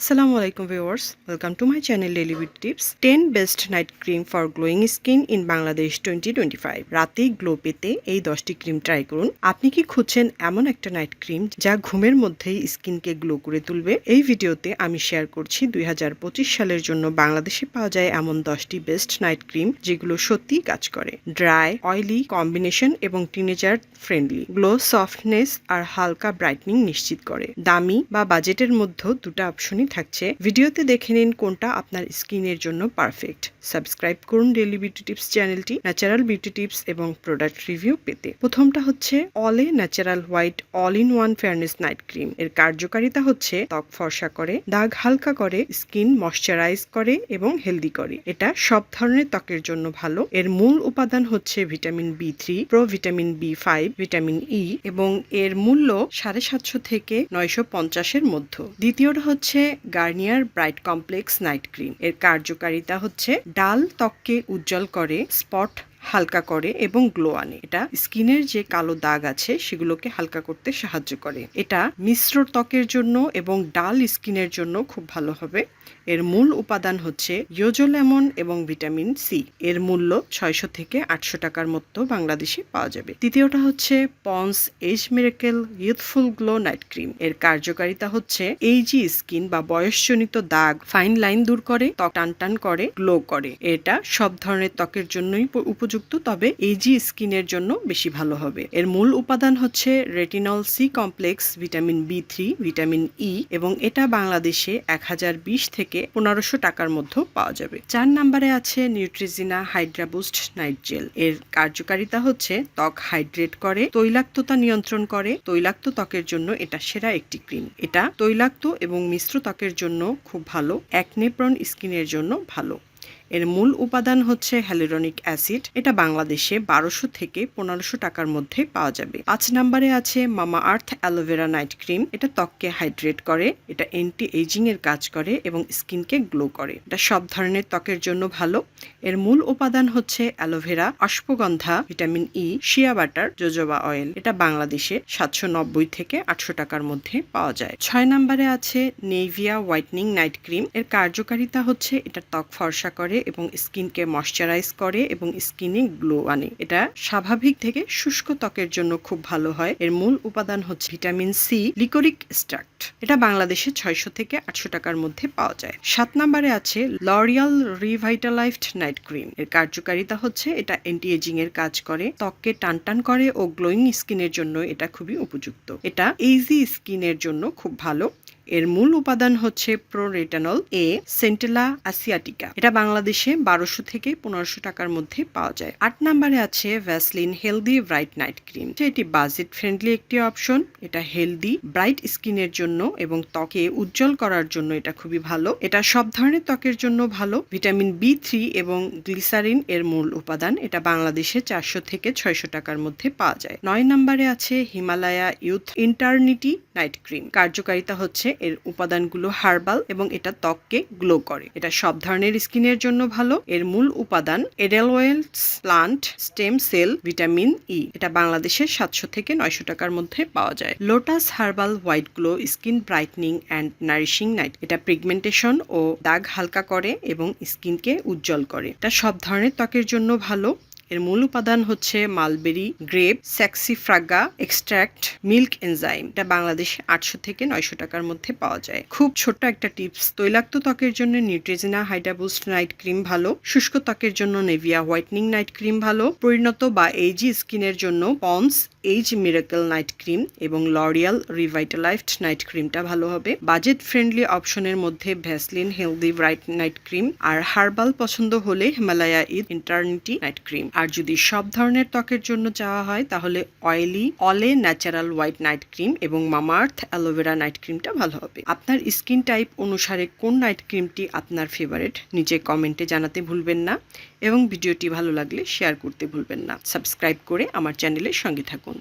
Assalamu alaikum viewers. Welcome to my channel Daily Beauty Tips. 10 best night cream for glowing skin in Bangladesh 2025. রাতেই glow পেতে এই 10টি cream try করুন। আপনি কি খুঁজছেন এমন একটা নাইট ক্রিম যা ঘুমের মধ্যেই স্কিনকে গ্লো করে তুলবে? এই ভিডিওতে আমি শেয়ার করছি 2025 সালের জন্য বাংলাদেশে পাওয়া যায় এমন 10টি বেস্ট নাইট ক্রিম যেগুলো সত্যিই কাজ করে। ড্রাই, অয়েলি কম্বিনেশন এবং টিনেজার ফ্রেন্ডলি। গ্লো সফটনেস আর হালকা ব্রাইটনিং নিশ্চিত করে। দামি বা বাজেটের মধ্যে দুটো অপশনই থাকছে, ভিডিওতে দেখে নিন কোনটা আপনার স্কিনের জন্য পারফেক্ট। সাবস্ক্রাইব করুন ডেলি বিউটি টিপস চ্যানেলটি ন্যাচারাল বিউটি টিপস এবং প্রোডাক্ট রিভিউ পেতে। প্রথমটা হচ্ছে Olay natural white all in one fairness night cream এর কার্যকারিতা হচ্ছে ত্বক ফর্সা করে, দাগ হালকা করে, স্কিন ময়শ্চারাইজ করে এবং হেলদি করে। এটা সব ধরনের ত্বকের জন্য ভালো। এর মূল উপাদান হচ্ছে vitamin B three pro vitamin B five vitamin E এবং এর মূল্য সাড়ে সাতশো থেকে নয়শো পঞ্চাশের মধ্যে। দ্বিতীয়টা হচ্ছে Garnier bright complex night cream. এর কার্যকারিতা হচ্ছে ডাল ত্বককে উজ্জ্বল করে স্পট হালকা করে এবং গ্লো আনে। এটা স্কিনের যে কালো দাগ আছে, সেগুলোকে হালকা করতে সাহায্য করে। এটা মিশ্র ত্বকের জন্য এবং ডাল স্কিনের জন্য খুব ভালো হবে। এর মূল উপাদান হচ্ছে ইয়োজো লেমন এবং ভিটামিন সি এর মূল্য ছয়শো থেকে আটশো টাকার মতো বাংলাদেশে পাওয়া যাবে। তৃতীয়টা হচ্ছে Pond's age miracle youthful glow night cream. এর কার্যকারিতা হচ্ছে এই এইজি স্কিন বা বয়সজনিত দাগ ফাইন লাইন দূর করে, ত্বক টান টান করে, গ্লো করে। এটা সব ধরনের ত্বকের জন্যই প- উপযুক্ত, তবে এইজি স্কিনের জন্য বেশি ভালো হবে। এর মূল উপাদান হচ্ছে retinol C complex vitamin B three vitamin E এবং এটা বাংলাদেশে এক হাজার বিশ থেকে পনেরোশো টাকার মধ্যেও পাওয়া যাবে। চার নাম্বারে আছে নিউট্রিজিনা হাইড্রাবুস্ট নাইট জেল এর কার্যকারিতা হচ্ছে, ত্বক হাইড্রেট করে, তৈলাক্ততা নিয়ন্ত্রণ করে, তৈলাক্ত ত্বকের জন্য এটা সেরা একটি ক্রিম। এটা তৈলাক্ত এবং মিশ্র ত্বকের জন্য খুব ভালো অ্যাকনেপ্রন স্কিনের জন্য ভালো। এর মূল উপাদান হচ্ছে হ্যালোরনিক অ্যাসিড এটা বাংলাদেশে বারোশো থেকে পনেরোশো টাকার মধ্যে পাওয়া যাবে। পাঁচ নম্বরে আছে মামা আর্থ অ্যালোভেরা নাইট ক্রিম। এটা ত্বককে হাইড্রেট করে, এটা অ্যান্টি এজিং এর কাজ করে এবং স্কিনকে গ্লো করে। এটা সব ধরনের ত্বকের জন্য ভালো। এর মূল উপাদান হচ্ছে aloe vera ashwagandha vitamin E shea butter jojoba oil এটা বাংলাদেশে সাতশো নব্বই থেকে আটশো টাকার মধ্যে পাওয়া যায়। ছয় নম্বরে আছে নেভিয়া হোয়াইটনিং নাইট ক্রিম। এর কার্যকারিতা হচ্ছে এটা ত্বক ফর্সা করে এবং স্কিনকে ময়শ্চারাইজ করে এবং স্কিনে গ্লো আনে। এটা স্বাভাবিক থেকে শুষ্ক ত্বকের জন্য খুব ভালো হয়। এর মূল উপাদান হচ্ছে ভিটামিন সি, লিকোরিক স্ট্রাক্ট এটা বাংলাদেশে ছয়শো থেকে আটশো টাকার মধ্যে পাওয়া যায়। সাত নম্বরে আছে লরিয়াল রিভাইটালাইজড নাইট ক্রিম এর কার্যকারিতা হচ্ছে এটা অ্যান্টি এজিং এর কাজ করে, ত্বককে টান টান করে ও গ্লোয়িং স্কিনের জন্য এটা খুবই উপযুক্ত। এটা এইজি স্কিনের জন্য খুব ভালো। এর মূল উপাদান হচ্ছে প্রোরেটানল এ সেন্টেলা আসিয়াটিকা এটা বাংলাদেশে বারোশো থেকে পনেরোশো টাকার মধ্যে পাওয়া যায়। আট নাম্বারে আছে Vaseline healthy bright night cream এটি বাজেট ফ্রেন্ডলি একটি অপশন এটা হেলদি ব্রাইট স্কিনের জন্য এবং ত্বকে উজ্জ্বল করার জন্য এটা খুবই ভালো। এটা সব ধরনের ত্বকের জন্য ভালো। ভিটামিন বি থ্রি এবং গ্লিসারিন এর মূল উপাদান। এটা বাংলাদেশে চারশো থেকে ছয়শো টাকার মধ্যে পাওয়া যায়। নয় নাম্বারে আছে Himalaya youth eternity night cream কার্যকারিতা হচ্ছে এর উপাদানগুলো হার্বাল এবং এটা ত্বককে গ্লো করে। এটা সব ধরনের স্কিনের জন্য ভালো। এর মূল উপাদান edelweiss plant stem cell vitamin E. এটা বাংলাদেশে সাতশো থেকে নয়শো টাকার মধ্যে পাওয়া যায়। Lotus herbal white glow skin brightening and nourishing night. এটা পিগমেন্টেশন ও দাগ হালকা করে এবং স্কিনকে উজ্জ্বল করে। এটা সব ধরনের ত্বকের জন্য ভালো। এর মূল উপাদান হচ্ছে mulberry, grape, saxifraga extract milk enzyme. এটা বাংলাদেশে আটশো থেকে নয়শো টাকার মধ্যে পাওয়া যায়। খুব ছোট্ট একটা টিপস, তৈলাক্ত ত্বকের জন্য নিউট্রিজিনা হাইডাবুস্ট নাইট ক্রিম ভালো, শুষ্ক ত্বকের জন্য নেভিয়া হোয়াইটনিং নাইট ক্রিম ভালো, পরিণত বা এইজি স্কিনের জন্য Pond's age miracle night cream এবং লরিয়াল রিভাইটালাইজড নাইট ক্রিমটা ভালো হবে। বাজেট ফ্রেন্ডলি অপশনের মধ্যে Vaseline healthy bright night cream আর হার্বাল পছন্দ হলে Himalaya youth eternity night cream আর যদি সব ধরনের ত্বকের জন্য চাওয়া হয়, তাহলে অয়েলি অলে ন্যাচারাল হোয়াইট নাইট ক্রিম এবং মামার্থ অ্যালোভেরা নাইট ক্রিমটা ভালো হবে। আপনার স্কিন টাইপ অনুসারে কোন নাইট ক্রিমটি আপনার ফেভারেট নিচে কমেন্টে জানাতে ভুলবেন না। এবং ভিডিওটি ভালো লাগলে শেয়ার করতে ভুলবেন না। সাবস্ক্রাইব করে আমার চ্যানেলের সঙ্গে থাকুন।